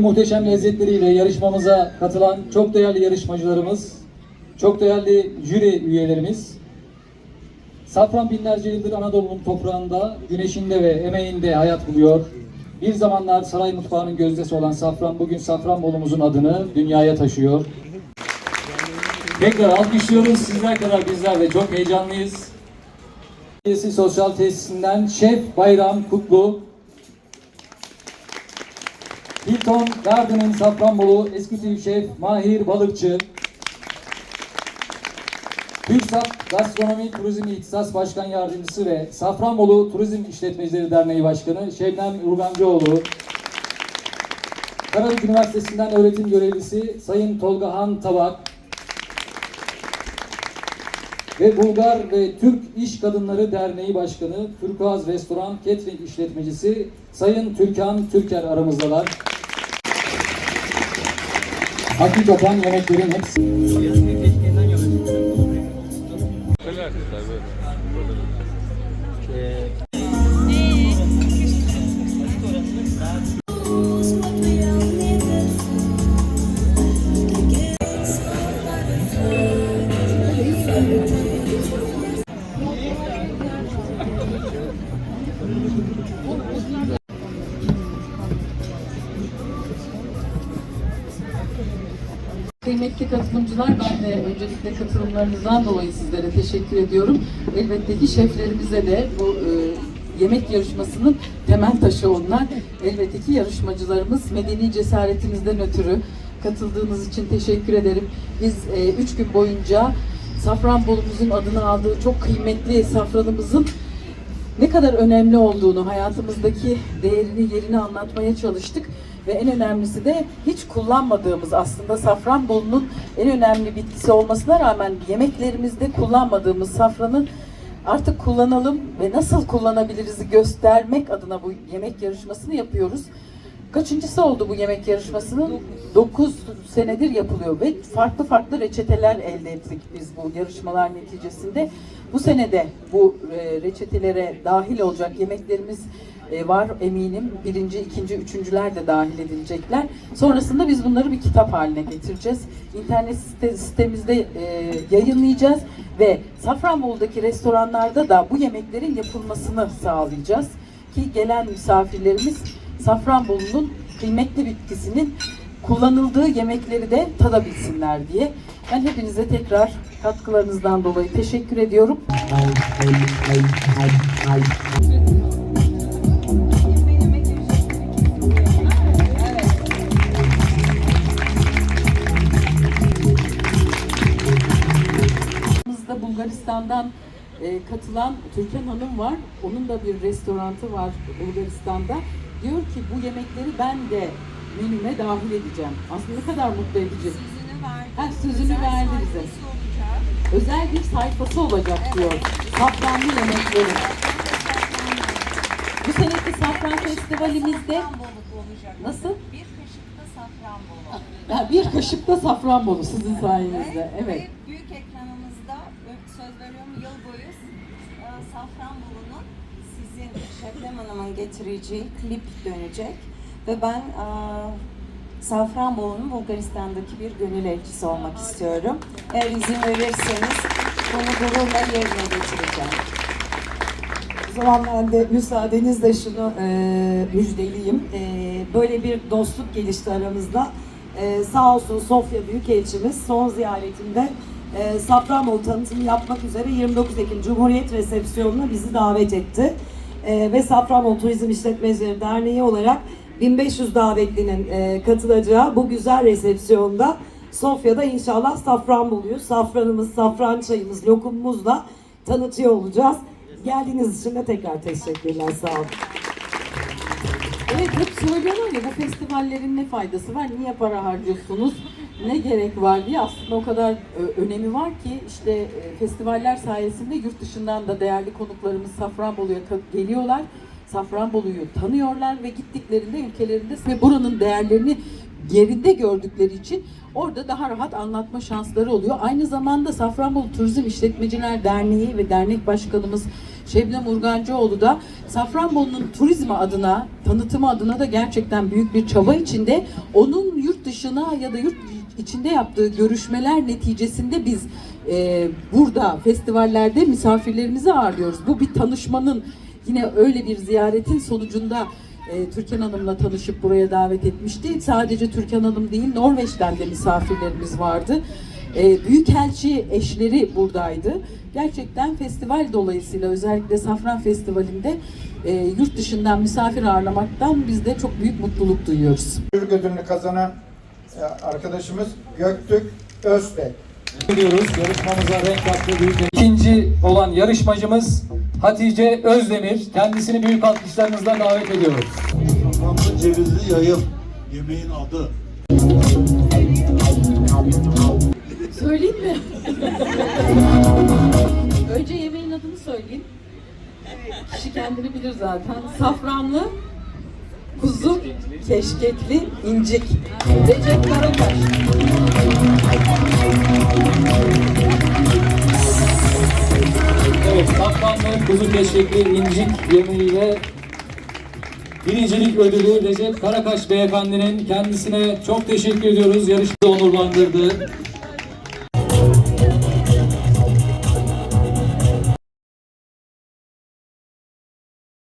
Muhteşem lezzetleriyle yarışmamıza katılan çok değerli yarışmacılarımız, çok değerli jüri üyelerimiz, Safran binlerce yıldır Anadolu'nun toprağında, güneşinde ve emeğinde hayat buluyor. Bir zamanlar saray mutfağının gözdesi olan Safran, bugün Safranbolumuzun adını dünyaya taşıyor. Tekrar alkışlıyoruz. Sizler kadar bizler de çok heyecanlıyız. Sosyal Tesisinden Şef Bayram Kutlu, Hilton Garden'ın Safranbolu Eksekutif Şef Mahir Balıkçı, TÜRSAP Gastronomi Turizm İhtisas Başkan Yardımcısı ve Safranbolu Turizm İşletmecileri Derneği Başkanı Şebnem Urgancıoğlu, Karabük Üniversitesi'nden öğretim görevlisi Sayın Tolga Han Tabak. Ve Bulgar ve Türk İş Kadınları Derneği Başkanı Turkuaz Restoran Catering İşletmecisi Sayın Türkan Türker aramızdalar. Hakikaten yemeklerin hepsi Kıymetli katılımcılar, ben de öncelikle katılımlarınızdan dolayı sizlere teşekkür ediyorum. Elbette ki şeflerimize de bu e, yemek yarışmasının temel taşı onlar. Elbette ki yarışmacılarımız medeni cesaretinizden ötürü katıldığınız için teşekkür ederim. Biz e, üç gün boyunca Safranbolumuzun adını aldığı çok kıymetli safranımızın ne kadar önemli olduğunu, hayatımızdaki değerini, yerini anlatmaya çalıştık. Ve en önemlisi de hiç kullanmadığımız aslında Safranbolu'nun en önemli bitkisi olmasına rağmen yemeklerimizde kullanmadığımız safranın artık kullanalım ve nasıl kullanabiliriz göstermek adına bu yemek yarışmasını yapıyoruz. Kaçıncısı oldu bu yemek yarışmasının? 9 senedir yapılıyor ve farklı farklı reçeteler elde ettik biz bu yarışmalar neticesinde. Bu senede bu e, reçetelere dahil olacak yemeklerimiz e, var eminim. Birinci, ikinci, üçüncüler de dahil edilecekler. Sonrasında biz bunları bir kitap haline getireceğiz. İnternet site, sitemizde e, yayınlayacağız ve Safranbolu'daki restoranlarda da bu yemeklerin yapılmasını sağlayacağız. Ki gelen misafirlerimiz Safranbolu'nun kıymetli bitkisinin kullanıldığı yemekleri de tadabilsinler diye. Ben hepinize tekrar katkılarınızdan dolayı teşekkür ediyorum. Bulgaristan'dan e, katılan Türkan Hanım var. Onun da bir restorantı var Bulgaristan'da. Diyor ki bu yemekleri ben de menüme dahil edeceğim. Aslında ne kadar mutlu edici. Sözünü verdi. Ha, sözünü verdi bize. olacak. Özel bir sayfası olacak diyor. Safranlı yemekleri. Bu seneki Safran Festivalimizde nasıl? Bir kaşık da safranbolu. Ha, bir kaşık da Safranbolu sizin sayenizde. Evet. Ve büyük veriyorum yıl boyu e, Safranbolu'nun sizin Şebnem Hanım'ın getireceği klip dönecek. Ve ben e, Safranbolu'nun Bulgaristan'daki bir gönül elçisi olmak istiyorum. Eğer izin verirseniz bunu gururla yerine getireceğim. O zaman ben de müsaadenizle şunu e, müjdeleyeyim. E, böyle bir dostluk gelişti aramızda. E, sağ olsun Sofya Büyükelçimiz son ziyaretinde e, Safranbolu tanıtımı yapmak üzere 29 Ekim Cumhuriyet resepsiyonuna bizi davet etti. E, ve Safranbolu Turizm İşletmecileri Derneği olarak 1500 davetlinin e, katılacağı bu güzel resepsiyonda Sofya'da inşallah Safranbolu'yu, safranımız, safran çayımız, lokumumuzla tanıtıyor olacağız. Geldiğiniz için de tekrar teşekkürler. Sağ olun. Evet hep söylüyorlar ya bu festivallerin ne faydası var, niye para harcıyorsunuz, ne gerek var diye aslında o kadar e, önemi var ki işte e, festivaller sayesinde yurt dışından da değerli konuklarımız Safranbolu'ya geliyorlar. Safranbolu'yu tanıyorlar ve gittiklerinde ülkelerinde ve buranın değerlerini yerinde gördükleri için orada daha rahat anlatma şansları oluyor. Aynı zamanda Safranbolu Turizm İşletmeciler Derneği ve dernek başkanımız Şebnem Urgancıoğlu da Safranbolu'nun turizmi adına, tanıtımı adına da gerçekten büyük bir çaba içinde. Onun yurt dışına ya da yurt içinde yaptığı görüşmeler neticesinde biz e, burada festivallerde misafirlerimizi ağırlıyoruz. Bu bir tanışmanın yine öyle bir ziyaretin sonucunda e, Türkan Hanım'la tanışıp buraya davet etmişti. Sadece Türkan Hanım değil Norveç'ten de misafirlerimiz vardı. E, Büyükelçi eşleri buradaydı. Gerçekten festival dolayısıyla özellikle Safran Festivali'nde e, yurt dışından misafir ağırlamaktan biz de çok büyük mutluluk duyuyoruz. Türk ödülünü kazanan e, arkadaşımız Göktürk Özbek. Ediyoruz. Yarışmamıza renk kattı büyük. İkinci olan yarışmacımız Hatice Özdemir. Kendisini büyük alkışlarınızla davet ediyoruz. Safranlı cevizli yayım. Yemeğin adı. Kendini bilir zaten. Safranlı, kuzu, keşkekli, incik. Recep Karakaş. Evet, safranlı kuzu keşkekli incik yemeğiyle birincilik ödülü Recep Karakaş beyefendinin kendisine çok teşekkür ediyoruz. Yarışmada onurlandırdı.